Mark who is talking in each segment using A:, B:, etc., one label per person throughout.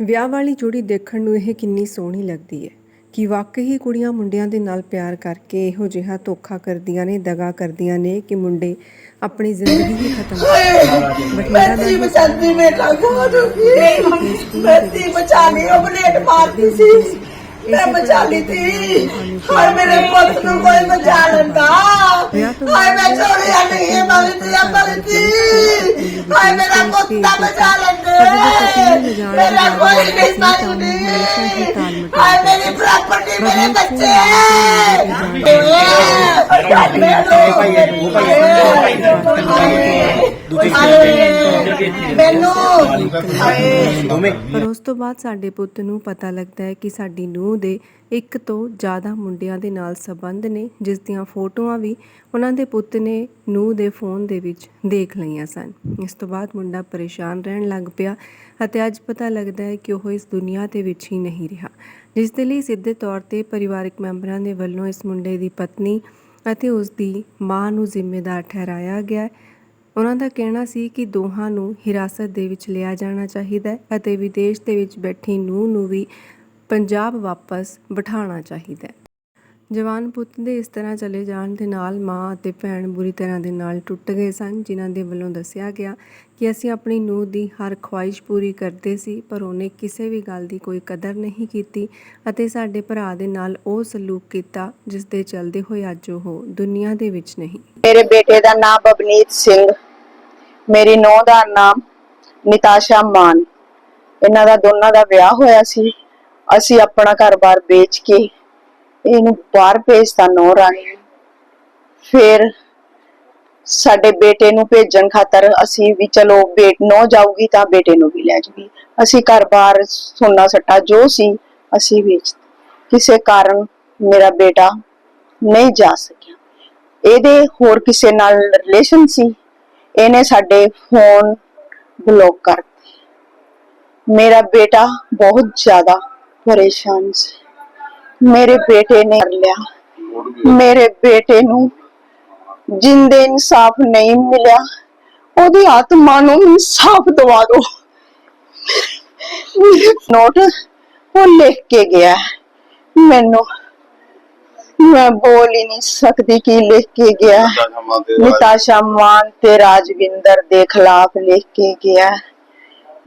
A: ਵਿਆਹ ਵਾਲੀ ਜੋੜੀ ਦੇਖਣ ਨੂੰ ਇਹ ਕਿੰਨੀ ਸੋਹਣੀ ਲੱਗਦੀ ਹੈ ਕਿ ਵਾਕਈ ਕੁੜੀਆਂ ਮੁੰਡਿਆਂ ਦੇ ਨਾਲ ਪਿਆਰ ਕਰਕੇ ਇਹੋ ਜਿਹਾ ਧੋਖਾ ਕਰਦੀਆਂ ਨੇ ਦਗਾ ਕਰਦੀਆਂ ਨੇ ਕਿ ਮੁੰਡੇ ਆਪਣੀ ਜ਼ਿੰਦਗੀ ਹੀ ਖਤਮ
B: ਬਚਾਤੀ ਮੇਰਾ ਬੱਤੀ ਬਚਾ ਲਈ ਉਹ ਬਲੇਡ ਮਾਰਦੀ ਸੀ। ਮੈਂ ਬਚਾ ਲਈ ਥੀ ਹਾਏ ਮੇਰੇ ਪੁੱਤ ਨੂੰ ਕੋਈ ਬਚਾ ਲੈਂਦਾ ਹਾਏ ਮੈਂ ਚੋਰੀਆਂ ਨਹੀਂ ਮੰਗਦੀ ਆ ਮੰਗਦੀ ਹਾਏ ਮੇਰਾ ਪੁੱਤ ਤਾਂ ਬਚਾ ਲੈਂਦੇ ਮੇਰਾ ਕੋਈ ਨਹੀਂ ਮੰਗਦੀ ਹਾਏ ਮੇਰੀ ਪ੍ਰਾਪਰਟੀ ਮੇਰੇ ਬੱਚੇ ਮੈਨੂੰ ਹਾਏ
A: ਪਰ ਉਸ ਤੋਂ ਬਾਅਦ ਸਾਡੇ ਪੁੱਤ ਨੂੰ ਪਤਾ ਲੱਗਦਾ ਹੈ ਕਿ ਸਾਡੀ ਨੂੰਹ ਦੇ ਇੱਕ ਤੋਂ ਜ਼ਿਆਦਾ ਮੁੰਡਿਆਂ ਦੇ ਨਾਲ ਸੰਬੰਧ ਨੇ, ਜਿਸ ਦੀਆਂ ਫੋਟੋਆਂ ਵੀ ਉਹਨਾਂ ਦੇ ਪੁੱਤ ਨੇ ਨੂੰਹ ਦੇ ਫੋਨ ਦੇ ਵਿੱਚ ਦੇਖ ਲਈਆਂ ਸਨ। ਇਸ ਤੋਂ ਬਾਅਦ ਮੁੰਡਾ ਪਰੇਸ਼ਾਨ ਰਹਿਣ ਲੱਗ ਪਿਆ ਅਤੇ ਅੱਜ ਪਤਾ ਲੱਗਦਾ ਹੈ ਕਿ ਉਹ ਇਸ ਦੁਨੀਆ ਦੇ ਵਿੱਚ ਹੀ ਨਹੀਂ ਰਿਹਾ। ਜਿਸ ਦੇ ਲਈ ਸਿੱਧੇ ਤੌਰ ਤੇ ਪਰਿਵਾਰਕ ਮੈਂਬਰਾਂ ਦੇ ਵੱਲੋਂ ਇਸ ਮੁੰਡੇ ਦੀ ਪਤਨੀ ਅਤੇ ਉਸ ਦੀ ਮਾਂ ਨੂੰ ਜ਼ਿੰਮੇਦਾਰ ਠਹਿਰਾਇਆ ਗਿਆ ਉਹਨਾਂ ਦਾ ਕਹਿਣਾ ਸੀ ਕਿ ਦੋਹਾਂ ਨੂੰ ਹਿਰਾਸਤ ਦੇ ਵਿੱਚ ਲਿਆ ਜਾਣਾ ਚਾਹੀਦਾ ਹੈ ਅਤੇ ਵਿਦੇਸ਼ ਦੇ ਵਿੱਚ ਬੈਠੀ ਨੂੰਹ ਨੂੰ ਵੀ ਪੰਜਾਬ ਵਾਪਸ ਬਿਠਾਉਣਾ ਚਾਹੀਦਾ ਹੈ। ਜਵਾਨ ਪੁੱਤ ਦੇ ਇਸ ਤਰ੍ਹਾਂ ਚਲੇ ਜਾਣ ਦੇ ਨਾਲ ਮਾਂ ਅਤੇ ਭੈਣ ਬੁਰੀ ਤਰ੍ਹਾਂ ਦੇ ਨਾਲ ਟੁੱਟ ਗਏ ਸਨ, ਜਿਨ੍ਹਾਂ ਦੇ ਵੱਲੋਂ ਦੱਸਿਆ ਗਿਆ ਕਿ ਅਸੀਂ ਆਪਣੀ ਨੂੰਹ ਦੀ ਹਰ ਖੁਆਇਸ਼ ਪੂਰੀ ਕਰਦੇ ਸੀ, ਪਰ ਉਹਨੇ ਕਿਸੇ ਵੀ ਗੱਲ ਦੀ ਕੋਈ ਕਦਰ ਨਹੀਂ ਕੀਤੀ ਅਤੇ ਸਾਡੇ ਭਰਾ ਦੇ ਨਾਲ ਉਹ ਸਲੂਕ ਕੀਤਾ ਜਿਸ ਦੇ ਚਲਦੇ ਹੋਏ ਅੱਜ ਉਹ ਦੁਨੀਆ ਦੇ ਵਿੱਚ ਨਹੀਂ।
B: ਮੇਰੇ ਬੇਟੇ ਦਾ ਨਾਮ ਬਬਨੀਤ ਸਿੰਘ ਮੇਰੀ ਨੂੰਹ ਦਾ ਨਾਮ ਨਿਤਾਸ਼ਾ ਮਾਨ। ਇਹਨਾਂ ਦਾ ਦੋਨਾਂ ਦਾ ਵਿਆਹ ਹੋਇਆ ਸੀ। ਅਸੀਂ ਆਪਣਾ ਘਰ-ਬਾਰ ਵੇਚ ਕੇ ਇਹਨੂੰ ਬਾਹਰ ਭੇਜਤਾ ਨੌ ਰਾਣੀ ਫਿਰ ਸਾਡੇ ਬੇਟੇ ਨੂੰ ਭੇਜਣ ਖਾਤਰ ਅਸੀਂ ਵੀ ਚਲੋ ਬੇਟ ਨੋ ਜਾਊਗੀ ਤਾਂ ਬੇਟੇ ਨੂੰ ਵੀ ਲੈ ਜੂਗੀ। ਅਸੀਂ ਘਰ-ਬਾਰ ਸੋਨਾ ਸੱਟਾ ਜੋ ਸੀ ਅਸੀਂ ਵੇਚ ਕਿਸੇ ਕਾਰਨ ਮੇਰਾ ਬੇਟਾ ਨਹੀਂ ਜਾ ਸਕਿਆ। ਇਹਦੇ ਹੋਰ ਕਿਸੇ ਨਾਲ ਰਿਲੇਸ਼ਨ ਸੀ? ਇਹਨੇ ਸਾਡੇ ਫੋਨ ਬਲੌਕ ਕਰ ਮੇਰਾ ਬੇਟਾ ਬਹੁਤ ਜ਼ਿਆਦਾ ਪਰੇਸ਼ਾਨ ਸੀ। ਮੇਰੇ ਬੇਟੇ ਨੇ ਕਰ ਲਿਆ। ਮੇਰੇ ਬੇਟੇ ਨੂੰ ਜਿੰਦੇ ਇਨਸਾਫ ਨਹੀਂ ਮਿਲਿਆ, ਉਹਦੀ ਆਤਮਾ ਨੂੰ ਇਨਸਾਫ ਦਵਾ ਦਿਓ ਨੋਟ ਉਹ ਲਿਖ ਕੇ ਗਿਆ। ਮੈਨੂੰ ਮੈਂ ਬੋਲ ਹੀ ਨਹੀਂ ਸਕਦੀ ਕੀ ਲਿਖ ਕੇ ਗਿਆ। ਨਿਤਾਸ਼ਾ ਮਾਨ ਤੇ ਰਾਜਵਿੰਦਰ ਦੇ ਖਿਲਾਫ ਲਿਖ ਕੇ ਗਿਆ।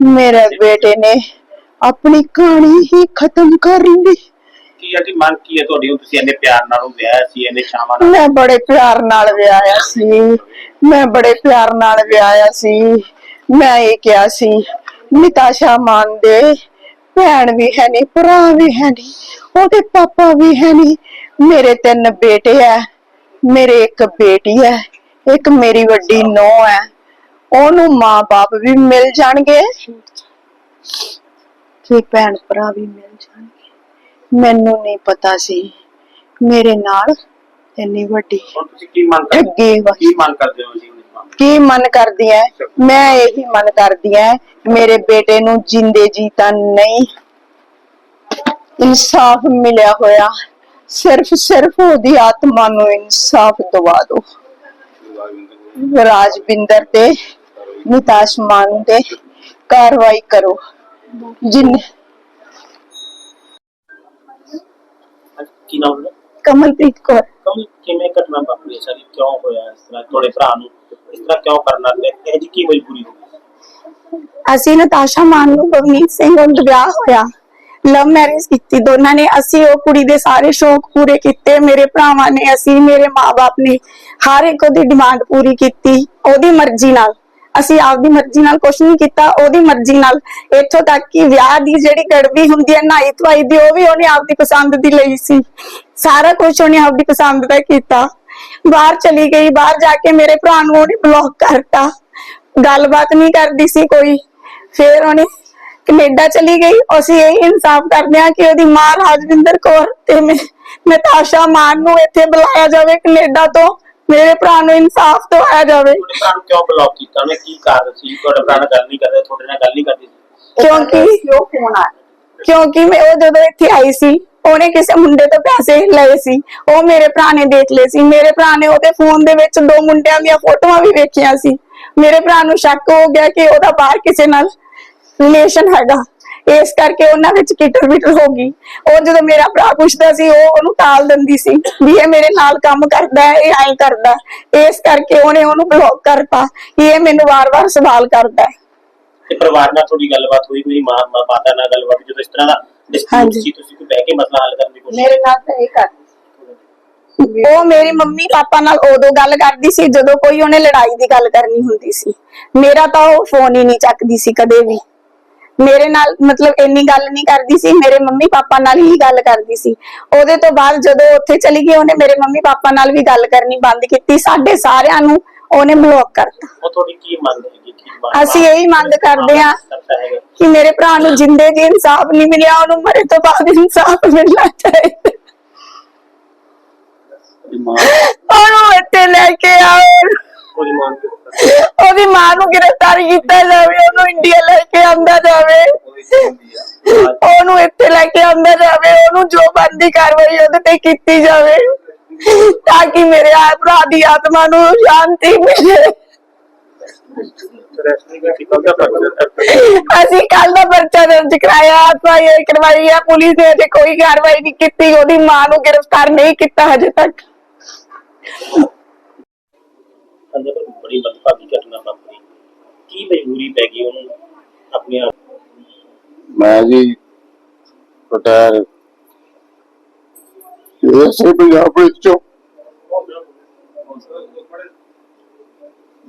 B: ਮੇਰੇ ਬੇਟੇ ਨੇ ਆਪਣੀ ਕਹਾਣੀ ਹੀ ਖਤਮ ਕਰ ਲਈ।
C: ਕੀ ਹੈ ਜੀ ਮੰਗ ਕੀ ਹੈ ਤੁਹਾਡੀ? ਤੁਸੀਂ ਇੰਨੇ ਪਿਆਰ ਨਾਲ ਉਹ ਵਿਆਹ ਸੀ ਇੰਨੇ ਸ਼ਾਮਾਂ ਨਾਲ।
B: ਮੈਂ ਬੜੇ ਪਿਆਰ ਨਾਲ ਵਿਆਹਿਆ ਸੀ। ਮੈਂ ਬੜੇ ਪਿਆਰ ਨਾਲ ਵਿਆਹਿਆ ਸੀ। ਮੈਂ ਇਹ ਕਿਹਾ ਸੀ ਨਿਤਾਸ਼ਾ ਮਾਨ ਦੇ ਭੈਣ ਵੀ ਹੈ ਨਹੀਂ ਭਰਾ ਵੀ ਹੈ ਨਹੀਂ ਉਹਦੇ ਪਾਪਾ ਵੀ ਹੈ ਨਹੀਂ ਮੇਰੇ ਤਿੰਨ ਬੇਟੇ ਐ ਮੇਰੇ ਇੱਕ ਬੇਟੀ ਹੈ ਇੱਕ ਮੇਰੀ ਵੱਡੀ ਨੂੰਹ ਹੈ ਉਹਨੂੰ ਮਾਂ-ਬਾਪ ਵੀ ਮਿਲ ਜਾਣਗੇ। ਤੇ ਭੈਣ ਭਰਾ ਵੀ ਮਿਲ ਜਾਣਗੇ। ਮੈਨੂੰ ਨਹੀਂ ਪਤਾ ਸੀ। ਮੇਰੇ ਨਾਲ ਇੰਨੀ ਵੱਡੀ
C: ਹੁਣ ਤੁਸੀਂ ਕੀ ਮੰਗ ਕਰਦੇ
B: ਠੱਗੀ ਵਾ-
C: ਕੀ ਮੰਗ ਕਰਦੇ ਹੋ ਜੀ
B: ਕੀ ਮਨ ਕਰਦੀ ਐ? ਮੈਂ ਇਹੀ ਮਨ ਕਰਦੀ ਐ ਮੇਰੇ ਬੇਟੇ ਨੂੰ ਜਿੰਦੇ ਜੀ ਤਾਂ ਨਹੀਂ। ਇਨਸਾਫ ਮਿਲਿਆ ਹੋਇਆ। ਸਿਰਫ ਸਿਰਫ ਉਹਦੀ ਆਤਮਾ ਨੂੰ ਇਨਸਾਫ ਦਵਾ ਦਿਓ। ਰਾਜਵਿੰਦਰ ਤੇ ਨਿਤਾਸ਼ ਮਾਨ ਤੇ ਕਾਰਵਾਈ ਕਰੋ। ਜਿਨ
C: ਵਿੱਚ? ਕੀ ਨਾਮ ਹੈ?
B: ਕਮਲਪ੍ਰੀਤ ਕੌਰ।
C: ਕਮ ਕਿਵੇਂ ਘਟਨਾ ਵਾਪਰੀ ਸਾਰੀ? ਕਿਉਂ ਹੋਇਆ ਇਸ ਤਰ੍ਹਾਂ ਤੁਹਾਡੇ ਭਰਾ ਨੂੰ? ਇਸ ਤਰ੍ਹਾਂ ਕਿਉਂ ਕਰਨਾ ਪਿਆ ਇਹ ਜੀ ਕੀ ਮਜਬੂਰੀ ਹੋ ਗਈ
D: ਅਸੀਂ ਨਤਾਸ਼ਾ ਮਾਨ ਨੂੰ ਬਵਨੀਤ ਸਿੰਘ ਵਿਆਹ ਹੋਇਆ। ਲਵ ਮੈਰਿਜ ਕੀਤੀ। ਦੋਨਾਂ ਨੇ ਅਸੀਂ ਉਹ ਕੁੜੀ ਦੇ ਸਾਰੇ ਸ਼ੌਕ ਪੂਰੇ ਕੀਤੇ। ਮੇਰੇ ਭਰਾਵਾਂ ਨੇ, ਅਸੀਂ, ਮੇਰੇ ਮਾਪੇ ਨੇ ਹਰ ਇੱਕ ਉਹਦੀ ਡਿਮਾਂਡ ਪੂਰੀ ਕੀਤੀ, ਉਹਦੀ ਮਰਜ਼ੀ ਨਾਲ। ਅਸੀਂ ਆਪਦੀ ਮਰਜ਼ੀ ਨਾਲ ਕੁਝ ਨਹੀਂ ਕੀਤਾ, ਉਹਦੀ ਮਰਜ਼ੀ ਨਾਲ। ਇੱਥੋਂ ਤੱਕ ਕਿ ਵਿਆਹ ਦੀ ਜਿਹੜੀ ਗੜਬੀ ਹੁੰਦੀ ਹੈ ਨਾਈ ਧਵਾਈ ਦੀ, ਉਹ ਵੀ ਉਹਨੇ ਆਪਦੀ ਪਸੰਦ ਦੀ ਲਈ ਸੀ। ਸਾਰਾ ਕੁਝ ਉਹਨੇ ਆਪਦੀ ਪਸੰਦ ਦਾ ਕੀਤਾ। ਬਾਹਰ ਚਲੀ ਗਈ। ਬਾਹਰ ਜਾ ਕੇ ਮੇਰੇ ਭਰਾ ਨੂੰ ਉਹਨੇ ਬਲੌਕ ਕਰਤਾ। ਗੱਲਬਾਤ ਨਹੀਂ ਕਰਦੀ ਸੀ ਕੋਈ। ਫੇਰ ਉਹਨੇ ਕੈਨੇਡਾ ਚਲੀ ਗਈ। ਅਸੀਂ ਇਹ ਇਨਸਾਫ ਕਰਦੇ ਹਾਂ ਕਿ ਉਹਦੀ ਮਾਂ ਰਾਜਵਿੰਦਰ ਕੌਰ ਤੇ ਮੈਂ ਨਤਾਸ਼ਾ ਮਾਨ ਨੂੰ ਇੱਥੇ ਬੁਲਾਇਆ ਜਾਵੇ ਕੈਨੇਡਾ ਤੋਂ। ਮੇਰੇ ਭਰਾ ਨੂੰ ਇਨਸਾਫ ਦਿਵਾਇਆ ਜਾਵੇ।
C: ਤੁਹਾਡੇ ਭਰਾ ਨੂੰ ਕਿਉਂ ਬਲੌਕ ਕੀਤਾ? ਉਹਨੇ ਕੀ ਕਾਰਨ ਸੀ? ਤੁਹਾਡੇ ਭਰਾ ਨਾਲ ਗੱਲ ਨਹੀਂ ਕਰਦੇ ਤੁਹਾਡੇ ਨਾਲ ਗੱਲ ਨਹੀਂ ਕਰਦੀ ਸੀ?
D: ਕਿਉਂਕਿ
B: ਉਹ ਫੋਨ ਆ
D: ਕਿਉਂਕਿ ਮੈਂ ਉਹ ਜਦੋਂ ਇੱਥੇ ਆਈ ਸੀ ਉਹਨੇ ਕਿਸੇ ਮੁੰਡੇ ਤੋਂ ਪੈਸੇ ਲਏ ਸੀ। ਉਹ ਮੇਰੇ ਭਰਾ ਨੇ ਦੇਖ ਲਏ ਸੀ। ਮੇਰੇ ਭਰਾ ਨੇ ਉਹਦੇ ਫੋਨ ਦੇ ਵਿੱਚ ਦੋ ਮੁੰਡਿਆਂ ਦੀਆਂ ਫੋਟੋਆਂ ਵੀ ਵੇਖੀਆਂ ਸੀ। ਮੇਰੇ ਭਰਾ ਨੂੰ ਸ਼ੱਕ ਹੋ ਗਿਆ ਕਿ ਉਹਦਾ ਬਾਹਰ ਕਿਸੇ ਨਾਲ ਰਿਲੇਸ਼ਨ ਹੈਗਾ। ਇਸ ਕਰਕੇ ਉਹਨਾਂ ਵਿੱਚ ਕਿਟਰ ਬਿਟਰ ਹੋ ਗਈ। ਉਹ ਜਦੋਂ ਮੇਰਾ ਭਰਾ ਪੁੱਛਦਾ ਸੀ ਉਹ ਉਹਨੂੰ ਟਾਲ ਦਿੰਦੀ ਸੀ ਵੀ ਇਹ ਮੇਰੇ ਨਾਲ ਕੰਮ ਕਰਦਾ ਹੈ ਇਹ ਐਂ ਕਰਦਾ। ਇਸ ਕਰਕੇ ਉਹਨੇ ਉਹਨੂੰ ਬਲੌਕ ਕਰਤਾ ਕਿ ਇਹ ਮੈਨੂੰ ਵਾਰ-ਵਾਰ ਸਵਾਲ ਕਰਦਾ ਹੈ।
C: ਤੇ ਪਰਿਵਾਰ ਨਾਲ ਥੋੜੀ ਗੱਲਬਾਤ ਹੋਈ ਕੋਈ ਮਾਂ ਮਾਂ- ਮਾਤਾ ਨਾਲ ਗੱਲਬਾਤ ਜਦੋਂ ਇਸ ਤਰ੍ਹਾਂ ਦਾ ਡਿਸਪਿਊਟ। ਸੀ ਤੁਸੀਂ ਕੋਈ ਬਹਿ ਕੇ ਮਸਲਾ ਹੱਲ ਕਰਨ ਦੀ ਕੋਸ਼ਿਸ਼
B: ਮੇਰੇ ਨਾਲ ਤਾਂ ਇਹ ਕਰ
D: ਉਹ ਮੇਰੀ ਮੰਮੀ ਪਾਪਾ ਨਾਲ ਉਦੋਂ ਗੱਲ ਕਰਦੀ ਸੀ ਜਦੋਂ ਕੋਈ ਉਹਨੇ ਲੜਾਈ ਦੀ ਗੱਲ ਕਰਨੀ ਹੁੰਦੀ ਸੀ। ਮੇਰਾ ਤਾਂ ਉਹ ਫੋਨ ਹੀ ਨਹੀਂ ਚੱਕਦੀ ਸੀ ਕਦੇ ਵੀ। ਮੇਰੇ ਨਾਲ ਮਤਲਬ ਇੰਨੀ ਗੱਲ ਨਹੀਂ ਕਰਦੀ ਸੀ ਮੇਰੇ ਮੰਮੀ ਪਾਪਾ ਨਾਲ ਹੀ ਗੱਲ ਕਰਦੀ ਸੀ। ਉਹਦੇ ਤੋਂ ਬਾਅਦ ਜਦੋਂ ਉੱਥੇ ਚਲੀ ਗਈ ਉਹਨੇ ਮੇਰੇ ਮੰਮੀ ਪਾਪਾ ਨਾਲ ਵੀ ਗੱਲ ਕਰਨੀ ਬੰਦ ਕੀਤੀ। ਸਾਡੇ ਸਾਰਿਆਂ ਨੂੰ ਉਹਨੇ ਬਲੌਕ ਕਰਤਾ।
C: ਉਹ ਤੁਹਾਡੀ ਕੀ ਮੰਗ ਹੈਗੀ ਕੀ ਮੰਗ
D: ਅਸੀਂ ਇਹੀ ਮੰਗ ਕਰਦੇ
C: ਹੈਗਾ।
D: ਕਿ ਮੇਰੇ ਭਰਾ ਨੂੰ ਜਿੰਦੇ ਜੀ ਇਨਸਾਫ ਨਹੀਂ ਮਿਲਿਆ ਉਹਨੂੰ ਮਰੇ ਤੋਂ ਬਾਅਦ ਇਨਸਾਫ ਮਿਲਣਾ ਚਾਹੀਦਾ। ਉਹਨੂੰ ਇੱਥੇ ਲੈ ਕੇ ਆਓ।
C: ਉਹਦੀ ਮੰਗ
D: ਉਹਦੀ ਮਾਂ ਨੂੰ ਗ੍ਰਿਫਤਾਰ ਕੀਤਾ ਜਾਵੇ, ਉਹਨੂੰ ਇੰਡੀਆ ਲੈ ਕੇ ਆਂਦਾ ਜਾਵੇ। ਉਹਨੂੰ ਇੱਥੇ ਲੈ ਕੇ ਆਂਦਾ ਜਾਵੇ, ਉਹਨੂੰ ਜੋ ਬੰਦੀ ਕਾਰਵਾਈ ਉਹਦੇ ਤੇ ਕੀਤੀ ਜਾਵੇ, ਤਾਂ ਕਿ ਮੇਰੇ ਆ ਭਰਾ ਦੀ ਆਤਮਾ ਨੂੰ ਸ਼ਾਂਤੀ ਮਿਲੇ। ਅਸੀਂ ਕੱਲ ਦਾ ਪਰਚਾ ਦਰਜ ਕਰਾਇਆ, ਆਤਮਾਈ ਕਰਵਾਈ ਆ, ਪੁਲਿਸ ਨੇ ਅਜੇ ਕੋਈ ਕਾਰਵਾਈ ਨਹੀਂ ਕੀਤੀ, ਉਹਦੀ ਮਾਂ ਨੂੰ ਗ੍ਰਿਫਤਾਰ ਨਹੀਂ ਕੀਤਾ ਹਜੇ ਤੱਕ।
C: ਅੰਦਰ ਬੜੀ ਮੰਦਭਾਗੀ ਘਟਨਾ ਵਾਪਰੀ। ਕੀ ਮਜਬੂਰੀ ਪੈ ਗਈ ਉਹਨੂੰ ਆਪਣੇ ਆਪ?
E: ਮੈਂ ਜੀ ਰਿਟਾਇਰ ਇਹ ਪੰਜਾਬ ਵਿੱਚ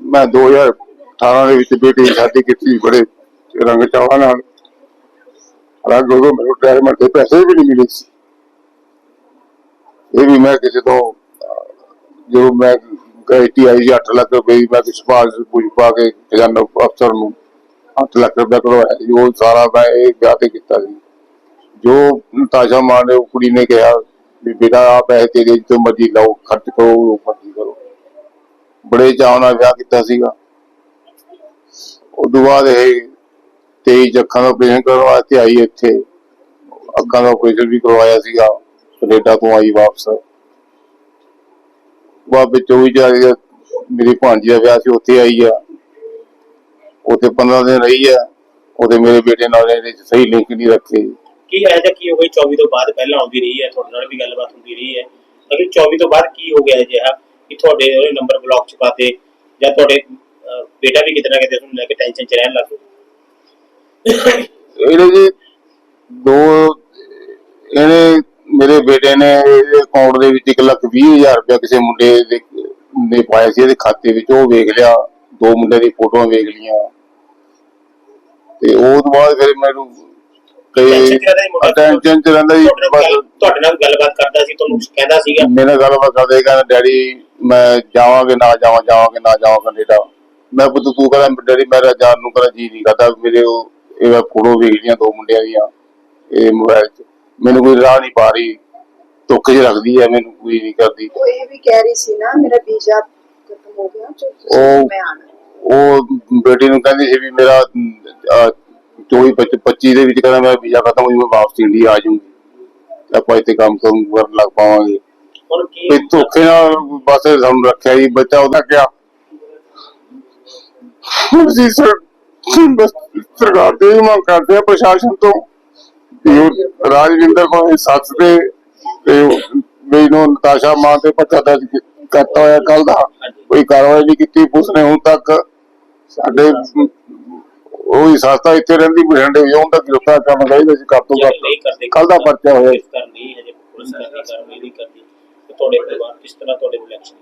E: ਮੈਂ 2018 ਦੇ ਵਿੱਚ ਬੇਟੀ ਦੀ ਸ਼ਾਦੀ ਕੀਤੀ ਬੜੇ ਰੰਗ ਚਾਵਾਂ ਨਾਲ। ਰੰਗ ਉਦੋਂ ਮੈਨੂੰ ਰਿਟਾਇਰਮੈਂਟ ਦੇ ਪੈਸੇ ਵੀ ਨਹੀਂ ਮਿਲੇ ਸੀ। ਇਹ ਵੀ ਮੈਂ ਕਿਸੇ ਤੋਂ ਅਹ, ਮੈਂ ਗਈ ਆਈ 8 ਲੱਖ ਰੁਪਏ ਮੈਂ ਕਿਸੇ ਪਾਸ ਪੁੱਛ ਪਾ ਕੇ ਖਜ਼ਾਨਾ ਅਫਸਰ ਨੂੰ 8 ਲੱਖ ਰੁਪਏ ਕਰਵਾਇਆ ਸੀ। ਉਹ ਸਾਰਾ ਮੈਂ ਇਹ ਵਿਆਹ ਤੇ ਕੀਤਾ ਸੀ। ਜੋ ਨਤਾਸ਼ਾ ਮਾਂ ਨੇ, ਉਹ ਕੁੜੀ ਨੇ ਕਿਹਾ ਵੀ ਬੇਟਾ ਆ ਪੈਸੇ ਤੇਰੇ ਜਿੱਥੋਂ ਮਰਜ਼ੀ ਲਓ, ਖਰਚ ਕਰੋ ਉਹ ਮਰਜ਼ੀ ਕਰੋ। ਬੜੇ ਚਾਅ ਨਾਲ ਵਿਆਹ ਕੀਤਾ ਸੀਗਾ। ਉਦੋਂ ਬਾਅਦ ਇਹ 23 ਅੱਖਾਂ ਦਾ ਆਪਰੇਸ਼ਨ ਕਰਨ ਵਾਸਤੇ ਆਈ ਇੱਥੇ। ਅੱਖਾਂ ਦਾ ਆਪਰੇਸ਼ਨ ਵੀ ਕਰਵਾਇਆ ਸੀਗਾ। ਕੈਨੇਡਾ ਤੋਂ ਆਈ ਵਾਪਸ। ਬਾਅਦ ਵਿੱਚ ਉਹ ਜਾ ਮੇਰੀ ਭਾਂਜੀ ਦਾ ਵਿਆਹ ਸੀ ਉੱਥੇ ਆਈ ਆ। ਉੱਥੇ 15 ਦਿਨ ਰਹੀ ਆ। ਉਹਦੇ ਮੇਰੇ ਬੇਟੇ ਨਾਲ ਇਹਦੇ 'ਚ ਸਹੀ ਲਿੰਕ ਨਹੀਂ ਰੱਖੇ।
C: ਕੀ ਹੈ ਜਾਂ ਕੀ ਹੋ ਗਈ 24 ਤੋਂ ਬਾਅਦ ਪਹਿਲਾਂ ਆਉਂਦੀ ਰਹੀ ਹੈ ਤੁਹਾਡੇ ਨਾਲ ਵੀ ਗੱਲਬਾਤ ਹੁੰਦੀ ਰਹੀ ਹੈ ਅਗਰ 24 ਤੋਂ ਬਾਅਦ ਕੀ ਹੋ ਗਿਆ ਅਜਿਹਾ ਕਿ ਤੁਹਾਡੇ ਉਹਨੇ ਨੰਬਰ ਬਲੌਕ ਚ ਪਾਤੇ ਜਾਂ ਤੁਹਾਡੇ ਬੇਟਾ ਵੀ ਕਿਤੇ ਨਾ ਕਿਤੇ ਤੁਹਾਨੂੰ ਲੈ ਕੇ ਟੈਨਸ਼ਨ ਚ ਰਹਿਣ ਲੱਗ ਪਿਆ
E: ਇਹਦੇ ਜੀ ਦੋ ਇਹਨੇ ਮੇਰੇ ਬੇਟੇ ਨੇ ਅਕਾਊਂਟ ਦੇ ਵਿੱਚ 1 ਲੱਖ ਵੀਹ ਹਜ਼ਾਰ ਰੁਪਇਆ ਕਿਸੇ ਮੁੰਡੇ ਦੇ ਨੇ ਪਾਇਆ ਸੀ ਇਹਦੇ ਖਾਤੇ ਵਿੱਚ। ਉਹ ਵੇਖ ਲਿਆ ਦੋ ਮੁੰਡੇ ਦੀ ਫੋਟੋਆਂ ਵੇਖ ਲੀਆਂ ਤੇ ਉਹ ਤੋਂ ਬਾਅਦ ਫਿਰ ਮੈਨੂੰ ਕਈ
C: Tension 'ਚ ਰਹਿੰਦਾ ਸੀ ਮੁੰਡਾ?
E: ਅਟੈਂਸ਼ਨ ਚ ਰਹਿੰਦਾ ਜੀ ਬਸ
C: ਤੁਹਾਡੇ ਨਾਲ ਗੱਲਬਾਤ ਕਰਦਾ ਸੀ ਤੁਹਾਨੂੰ ਕਹਿੰਦਾ ਸੀਗਾ?
E: ਮੇਰੇ ਨਾਲ ਗੱਲਬਾਤ ਕਰਦੇ ਕਹਿੰਦਾ ਡੈਡੀ ਮੈਂ ਜਾਵਾਂਗੇ ਨਾ ਜਾਵਾਂ ਜਾਵਾਂਗੇ ਨਾ ਜਾਵਾਂ ਕੈਨੇਡਾ। ਮੈਂ ਪੁੱਤ ਤੂੰ ਕਹਿੰਦਾ ਡੈਡੀ ਮੇਰਾ ਜਾਣ ਨੂੰ ਕਹਿੰਦਾ ਜੀ ਨਹੀਂ ਕਰਦਾ। ਮੇਰੇ ਉਹ ਇਹ ਫੋਟੋ ਵੇਖ ਲੀਆਂ ਦੋ ਮੁੰਡਿਆਂ ਦੀਆਂ ਇਹ ਮੋਬਾਈਲ 'ਚ। ਮੈਨੂੰ ਕੋਈ ਰਾਹ ਨਹੀਂ ਪਾ ਰਹੀ ਧੁੱਖ 'ਚ ਰੱਖਦੀ ਐ ਮੈਨੂੰ ਕੋਈ ਨਹੀਂ ਕਰਦੀ।
B: ਉਹ ਇਹ ਵੀ ਕਹਿ ਰਹੀ ਸੀ ਨਾ ਮੇਰਾ ਵੀਜ਼ਾ ਖਤਮ ਹੋ ਗਿਆ ਜੋ
E: ਉਹ-
B: ਮੈਂ ਆਣਾ।
E: ਉਹ ਬੇਟੀ ਨੂੰ ਕਹਿੰਦੀ ਸੀ ਵੀ ਮੇਰਾ 24 25 ਦੇ ਵਿੱਚ ਕਹਿੰਦਾ ਮੇਰਾ ਵੀਜ਼ਾ ਖਤਮ ਹੋ ਜੂ ਮੈਂ ਵਾਪਸ ਇੰਡੀਆ ਆ ਜਾਊਂਗੀ। ਆਪਾਂ ਇੱਥੇ ਕੰਮ ਕੰਮ ਕਰਨ ਲੱਗ ਪਾਵਾਂਗੇ।
C: ਹੁਣ ਕੀ
E: ਇਹ ਧੋਖੇ ਨਾਲ ਬਸ ਸਾਨੂੰ ਰੱਖਿਆ ਜੀ ਬੱਚਾ ਉਹਦਾ ਕਿਆ? ਅਸੀਂ ਸਰ ਬਸ ਸਰਕਾਰ ਤੋਂ ਇਹ ਮੰਗ ਕਰਦੇ ਆ ਪ੍ਰਸ਼ਾਸਨ ਤੋਂ ਉਹ ਰਾਜਵਿੰਦਰ ਕੋਲ ਸੱਚ ਦੇ ਤੇ ਮੈਨੂੰ ਨਤਾਸ਼ਾ ਮਾਂ ਤੇ ਪਤਾ ਦਰਜ ਕਰਤਾ ਹੋਇਆ ਕੱਲ ਦਾ। ਕੋਈ ਕਾਰਵਾਈ ਨਹੀਂ ਕੀਤੀ ਪੁਲਿਸ ਨੇ ਹੁਣ ਤੱਕ ਸਾਡੇ ਉਹ ਹੀ ਸੰਸਥਾ ਇੱਥੇ ਰਹਿੰਦੀ ਬਠਿੰਡੇ ਵੀ ਉਹਨਾਂ ਦਾ ਗ੍ਰਿਫਤਾਰ ਕਰਨ ਚਾਹੀਦਾ ਸੀ ਘੱਟ ਤੋਂ
C: ਨਹੀਂ ਕਰਦੇ
E: ਕੱਲ ਦਾ ਪਰਚਾ ਹੋਇਆ।
C: ਇਸ ਕਰਨੀ ਹਜੇ ਪੁਲਿਸ ਕਰਨੀ ਕਾਰਵਾਈ ਨਹੀਂ ਕਰਦੀ ਤੇ ਤੁਹਾਡੇ ਪਰਿਵਾਰ ਕਿਸ ਤਰ੍ਹਾਂ ਤੁਹਾਡੇ ਰਿਲੈਕਸ਼ਨ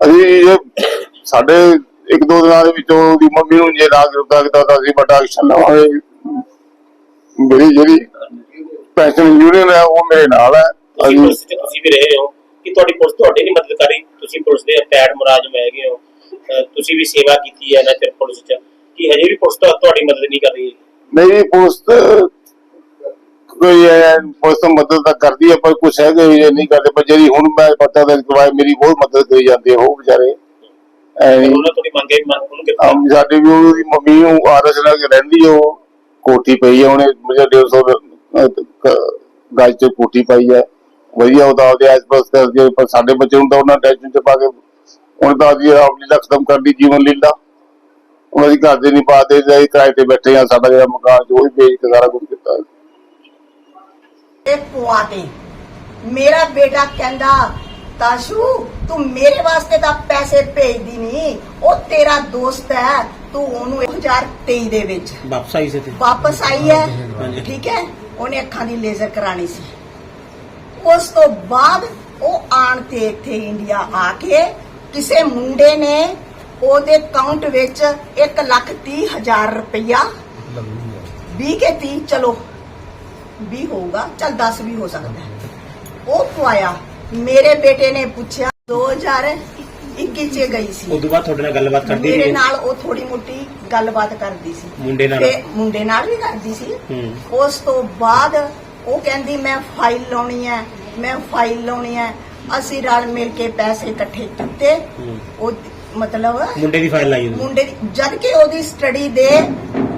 E: ਅਸੀਂ ਸਾਡੇ ਇੱਕ ਦੋ ਦਿਨਾਂ ਦੇ ਵਿੱਚ ਉਹਦੀ ਮੰਮੀ ਨੂੰ ਜੇ ਨਾ ਗ੍ਰਿਫਤਾਰ ਕੀਤਾ ਤਾਂ ਅਸੀਂ ਵੱਡਾ ਐਕਸ਼ਨ ਲਵਾਂਗੇ। ਮੇਰੀ ਜਿਹੜੀ ਪੈਨਸ਼ਨ ਯੂਨੀਅਨ ਹੈ ਉਹ ਮੇਰੇ ਨਾਲ ਹੈ।
C: ਤੁਸੀਂ
E: ਅਸੀਂ
C: ਪੁਲਿਸ 'ਚ ਤੁਸੀਂ ਵੀ ਰਹੇ ਹੋ। ਕਿ ਤੁਹਾਡੀ ਪੁਲਿਸ ਤੁਹਾਡੀ ਨਹੀਂ ਮਦਦ ਕਰੀ ਤੁਸੀਂ ਪੁਲਿਸ ਦੇ ਅਟੈਡ ਮੁਲਾਜ਼ਮ ਹੈਗੇ ਹੋ। ਅਹ ਤੁਸੀਂ ਵੀ ਸੇਵਾ ਕੀਤੀ ਹੈ ਨਾ ਚਿਰ ਪੁਲਿਸ 'ਚ। ਕਿ ਹਜੇ ਵੀ ਪੁਲਿਸ ਤੁਹਾ- ਤੁਹਾਡੀ ਮਦਦ ਨਹੀਂ ਕਰ ਰਹੀ?
E: ਮੇਰੀ ਪੋਸਟ ਕੋਈ ਹੈ ਪੁਲਿਸ ਤਾਂ ਮਦਦ ਤਾਂ ਕਰਦੀ ਹੈ ਪਰ ਕੁਛ ਹੈਗੇ ਇਹ ਨਹੀਂ ਕਰਦੇ। ਪਰ ਜਿਹੜੀ ਹੁਣ ਮੈਂ ਪਤਾ ਦਰਜ ਕਰਵਾਇਆ ਮੇਰੀ ਬਹੁਤ ਮਦਦ ਕਰੀ ਜਾਂਦੀ ਹੈ ਉਹ ਵਿਚਾਰੇ। ਐ ਨਹੀਂ।
C: ਉਹਨਾਂ ਤੋਂ ਵੀ ਮੰਗੇ ਮੰਗ ਉਹਨੂੰ ਕਿੱਥੇ
E: ਆਮ ਸਾਡੇ ਵੀ ਉਹਦੀ ਮੰਮੀ ਨੂੰ ਆਰਸ ਨਾਲ ਕੇ ਰਹਿੰਦੀ ਉਹ। ਕੋਠੀ ਪਈ ਹੈ ਉਹਨੇ ਮੁਝੇ 150 ਗਾਜ ਚ ਕੋਠੀ ਪਾਈ ਹੈ ਵਧੀਆ ਉਹਦਾ ਉਹਦੇ ਆਸ-ਪਾਸ ਕਰਦੇ ਪਰ ਸਾਡੇ ਬੱਚੇ ਨੂੰ ਤਾਂ ਉਹਨਾਂ ਟੈਨਸ਼ਨ ਚ ਪਾ ਕੇ, ਹੁਣ ਤਾਂ ਜੀ ਆਪਣੀ ਦਾ ਖਤਮ ਕਰਦੀ ਜੀਵਨ ਲੀਲਾ। ਉਹ ਅਸੀਂ ਘਰ ਦੇ ਨਹੀਂ ਪਾਦੇ ਜਾਈ ਕਿਰਾਏ ਤੇ ਬੈਠੇ ਆ, ਸਾਡਾ ਜਿਹੜਾ ਮਕਾਨ ਜੋ ਵੀ ਵੇਚ ਕੇ ਸਾਰਾ ਕੁਝ ਕੀਤਾ।
F: ਇਹ ਪੁਆ ਮੇਰਾ ਬੇਟਾ ਕਹਿੰਦਾ ਤਾਸ਼ੂ ਤੂੰ ਮੇਰੇ ਵਾਸਤੇ ਤਾਂ ਪੈਸੇ ਭੇਜਦੀ ਨਹੀਂ। ਉਹ ਤੇਰਾ ਦੋਸਤ ਹੈ। ਤੂੰ ਉਹਨੂੰ 2023 ਦੇ ਵਿੱਚ।
G: ਵਾਪਸ ਆਈ ਸੀ ਤੇ।
F: ਵਾਪਸ ਆਈ ਹੈ। ਠੀਕ ਹੈ? ਉਹਨੇ ਅੱਖਾਂ ਦੀ ਲੇਜ਼ਰ ਕਰਾਣੀ ਸੀ। ਉਸ ਤੋਂ ਬਾਅਦ ਉਹ ਆਣ ਤੇ ਇੱਥੇ ਇੰਡੀਆ ਆ ਕੇ ਕਿਸੇ ਮੁੰਡੇ ਨੇ ਉਹਦੇ ਅਕਾਊਂਟ ਵਿੱਚ 1 ਲੱਖ ਤੀਹ ਹਜ਼ਾਰ ਰੁਪਇਆ 20 ਕੇ 30 ਚਲੋ 20 ਹੋਊਗਾ ਚਲ 10 ਵੀ ਹੋ ਸਕਦਾ। ਉਹ ਪਵਾਇਆ। ਮੇਰੇ ਬੇਟੇ ਨੇ ਪੁੱਛਿਆ 2021 ਚ ਗਈ ਸੀ।
G: ਉਦੋਂ ਬਾਅਦ ਤੁਹਾਡੇ ਨਾਲ ਗੱਲਬਾਤ ਕਰਦੀ
F: ਮੇਰੇ ਨਾਲ ਉਹ ਥੋੜੀ ਮੋਟੀ ਗੱਲਬਾਤ ਕਰਦੀ ਸੀ।
G: ਮੁੰਡੇ ਨਾਲ?
F: ਤੇ ਮੁੰਡੇ ਨਾਲ ਵੀ ਕਰਦੀ ਸੀ।
G: ਹੂੰ।
F: ਉਸ ਤੋਂ ਬਾਅਦ ਉਹ ਕਹਿੰਦੀ ਮੈਂ ਫਾਈਲ ਲਾਉਣੀ ਹੈ ਮੈਂ ਫਾਈਲ ਲਾਉਣੀ ਹੈ। ਅਸੀਂ ਰਲ ਮਿਲ ਕੇ ਪੈਸੇ ਇਕੱਠੇ ਕੀਤੇ।
G: ਹੂੰ।
F: ਉਹ ਮਤਲਬ
G: ਮੁੰਡੇ ਦੀ ਫਾਈਲ ਲਾਈ ਉਹਨੇ?
F: ਮੁੰਡੇ ਦੀ ਜਦ ਕਿ ਉਹਦੀ ਸਟੱਡੀ ਦੇ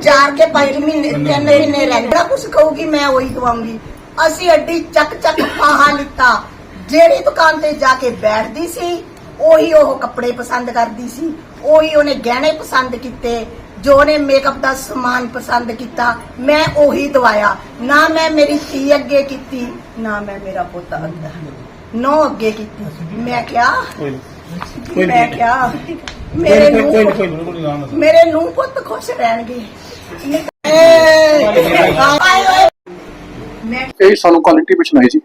F: ਚਾਰ ਕੇ ਪੰਜ ਮਹੀਨੇ ਤਿੰਨ ਮਹੀਨੇ ਰਹਿ ਜਿਹੜਾ ਕੁਝ ਕਹੂਗੀ ਮੈਂ ਉਹੀ ਦਵਾਉਂਗੀ ਅਸੀਂ ਅੱਡੀ ਚੱਕ ਚੱਕ ਫਾਹਾ ਲਿੱਤਾ। ਜਿਹੜੀ ਦੁਕਾਨ ਤੇ ਜਾ ਕੇ ਬੈਠਦੀ ਸੀ ਉਹੀ ਉਹ ਕੱਪੜੇ ਪਸੰਦ ਕਰਦੀ ਸੀ ਉਹੀ ਉਹਨੇ ਗਹਿਣੇ ਪਸੰਦ ਕੀਤੇ ਜੋ ਉਹਨੇ ਮੇਕਅਪ ਦਾ ਸਮਾਨ ਪਸੰਦ ਕੀਤਾ ਮੈਂ ਉਹੀ ਦਵਾਇਆ। ਨਾ ਮੈਂ ਮੇਰੀ ਧੀ ਅੱਗੇ ਕੀਤੀ ਨਾ ਮੈਂ ਮੇਰਾ ਪੁੱਤ ਅੱਗੇ। ਨੋ ਅੱਗੇ ਕੀਤੀ। ਮੈਂ ਕਿਹਾ ਮੈਂ। ਕਿਹਾ ਮੇਰੇ
G: ਨੀ।
F: ਮੇਰੇ ਨੂੰ ਪੁੱਤ ਖੁਸ਼ ਰਹਿਣਗੇ।
H: ਇਹ ਸਾਨੂੰ ਕੁਆਲਿਟੀ ਵਿੱਚ ਆਈ ਸੀ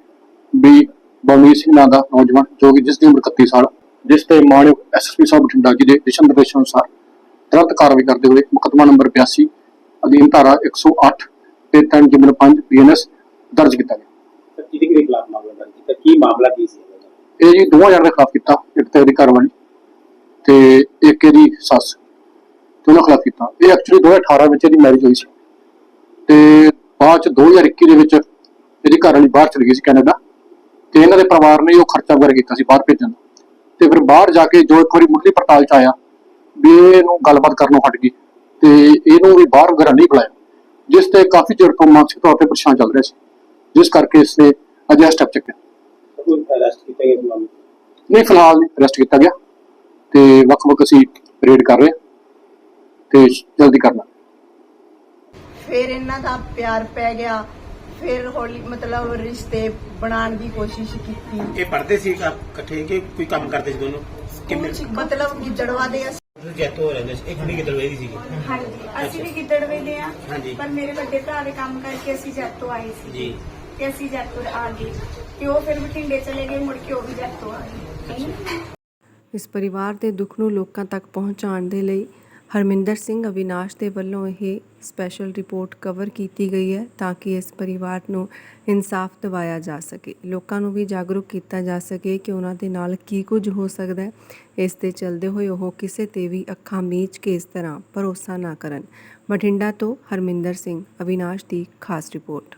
H: ਵੀ ਬਲਵੀਰ ਸਿੰਘ ਨਾਂ ਦਾ ਨੌਜਵਾਨ ਜੋ ਕਿ ਜਿਸ ਦੀ ਉਮਰ 31 ਸਾਲ ਜਿਸ ਤੇ ਮਾਨਯੋਗ ਐਸਐਸਪੀ ਸਾਹਿਬ ਬਠਿੰਡਾ ਜੀ ਦੇ ਦਿਸ਼ਾ ਨਿਰਦੇਸ਼ਾਂ ਅਨੁਸਾਰ ਤੁਰੰਤ ਕਾਰਵਾਈ ਕਰਦੇ ਹੋਏ ਮੁਕੱਦਮਾ ਨੰਬਰ 82 ਅਧੀਨ ਧਾਰਾ 108 ਤੇ 3 ਜਿਮਨ 5 ਬੀਐਨਐਸ ਦਰਜ ਕੀਤਾ ਗਿਆ।
G: ਕਿਹਦੇ ਕਿਹਦੇ ਖਿਲਾਫ ਮਾਮਲਾ ਦਰਜ ਕੀਤਾ? ਕੀ ਮਾਮਲਾ ਕੀ ਸੀ? ਇਹਦਾ?
H: ਇਹ ਜੀ ਦੋਵਾਂ ਜਣਿਆਂ ਦੇ ਖਿਲਾਫ ਕੀਤਾ ਇੱਕ ਤੇ ਉਹਦੀ ਘਰਵਾਲੀ ਤੇ ਇੱਕ ਇਹਦੀ ਸੱਸ ਉਹਨਾਂ ਖਿਲਾਫ ਕੀਤਾ। ਇਹ ਐਕਚੁਅਲੀ 2018 ਵਿੱਚ ਇਹਦੀ ਮੈਰਿਜ ਹੋਈ ਸੀ ਤੇ ਬਾਅਦ ਚ 2021 ਦੇ ਵਿੱਚ ਇਹਦੀ ਘਰਵਾਲੀ ਬਾਹਰ ਚਲੀ ਗਈ ਸੀ ਕੈਨੇਡਾ। ਤੇ ਇਹਨਾਂ ਦੇ ਪਰਿਵਾਰ ਨੇ ਉਹ ਖਰਚਾ ਵਗੈਰਾ ਕੀਤਾ ਸੀ ਬਾਹਰ ਭੇਜਣ ਦਾ। ਤੇ ਫਿਰ ਬਾਹਰ ਜਾ ਕੇ ਜੋ ਇੱਕ ਵਾਰੀ ਮੁੱਢਲੀ ਪੜਤਾਲ ਚ ਆਇਆ ਵੀ ਇਹਨੂੰ ਗੱਲਬਾਤ ਕਰਨੋਂ ਹਟ ਗਈ ਤੇ ਇਹਨੂੰ ਵੀ ਬਾਹਰ ਵਗੈਰਾ ਨਹੀਂ ਬੁਲਾਇਆ ਜਿਸ ਤੇ ਕਾਫੀ ਚਿਰ ਤੋਂ ਮਾਨਸਿਕ ਤੌਰ ਤੇ ਪਰੇਸ਼ਾਨ ਚੱਲ ਰਿਹਾ ਸੀ ਜਿਸ ਕਰਕੇ ਇਸ ਨੇ ਅਜਿਹਾ ਸਟੈਪ ਚੱਕਿਆ? ਨਹੀਂ ਫਿਲਹਾਲ ਨਹੀਂ ਅਰੈਸਟ ਕੀਤਾ ਗਿਆ ਤੇ ਵੱਖ-ਵੱਖ ਅਸੀਂ ਰੇਡ ਕਰ ਰਹੇ ਤੇ ਜਲਦੀ ਕਰਨਾ।
F: ਫਿਰ ਇਹਨਾਂ ਦਾ ਪਿਆਰ ਪੈ ਗਿਆ। ਫਿਰ ਹੌਲੀ ਮਤਲਬ ਰਿਸ਼ਤੇ ਬਣਾਉਣ ਦੀ ਕੋਸ਼ਿਸ਼ ਕੀਤੀ।
G: ਇਹ ਪੜ੍ਹਦੇ ਸੀ ਇਕ- ਇਕੱਠੇ ਕਿ ਕੋਈ ਕੰਮ ਕਰਦੇ ਸੀ ਦੋਨੋਂ? ਕਿੰਨੇ
F: ਮਤਲਬ ਗਿੱਦੜਵਾ ਦੇ ਅਸੀਂ।
G: ਤੁਸੀਂ ਜੈਤੋ ਹੋ ਰਹਿੰਦੇ ਸੀ। ਇਹ ਕੁੜੀ ਕਿੱਧਰ ਵੇਦੀ ਸੀਗੀ।
D: ਹਾਂਜੀ ਅਸੀਂ ਵੀ ਗਿੱਦੜਵੇ ਦੇ ਆ
G: ਹਾਂਜੀ।
D: ਪਰ ਮੇਰੇ ਵੱਡੇ ਭਰਾ ਦੇ ਕੰਮ ਕਰਕੇ ਅਸੀਂ ਜੈਤੋ ਆਏ ਸੀ।
G: ਜੀ।
D: ਤੇ ਅਸੀਂ ਜੈਤੋ ਆ ਗਏ। ਤੇ ਉਹ ਫਿਰ ਬਠਿੰਡੇ ਚਲੇ ਗਏ ਮੁੜ ਕੇ ਉਹ ਵੀ ਜੈਤੋ ਆ ਗਏ।
A: ਇਸ ਪਰਿਵਾਰ ਦੇ ਦੁੱਖ ਨੂੰ ਲੋਕਾਂ ਤੱਕ ਪਹੁੰਚਾਉਣ ਦੇ ਲਈ ਹਰਮਿੰਦਰ ਸਿੰਘ ਅਵਿਨਾਸ਼ ਦੇ ਵੱਲੋਂ ਇਹ ਸਪੈਸ਼ਲ ਰਿਪੋਰਟ ਕਵਰ ਕੀਤੀ ਗਈ ਹੈ ਤਾਂ ਕਿ ਇਸ ਪਰਿਵਾਰ ਨੂੰ ਇਨਸਾਫ ਦਿਵਾਇਆ ਜਾ ਸਕੇ। ਲੋਕਾਂ ਨੂੰ ਵੀ ਜਾਗਰੂਕ ਕੀਤਾ ਜਾ ਸਕੇ ਕਿ ਉਹਨਾਂ ਦੇ ਨਾਲ ਕੀ ਕੁਝ ਹੋ ਸਕਦਾ ਹੈ। ਇਸ ਦੇ ਚੱਲਦੇ ਹੋਏ ਉਹ ਕਿਸੇ ਤੇ ਵੀ ਅੱਖਾਂ ਮੀਚ ਕੇ ਇਸ ਤਰ੍ਹਾਂ ਭਰੋਸਾ ਨਾ ਕਰਨ। ਬਠਿੰਡਾ ਤੋਂ ਹਰਮਿੰਦਰ ਸਿੰਘ ਅਵਿਨਾਸ਼ ਦੀ ਖਾਸ ਰਿਪੋਰਟ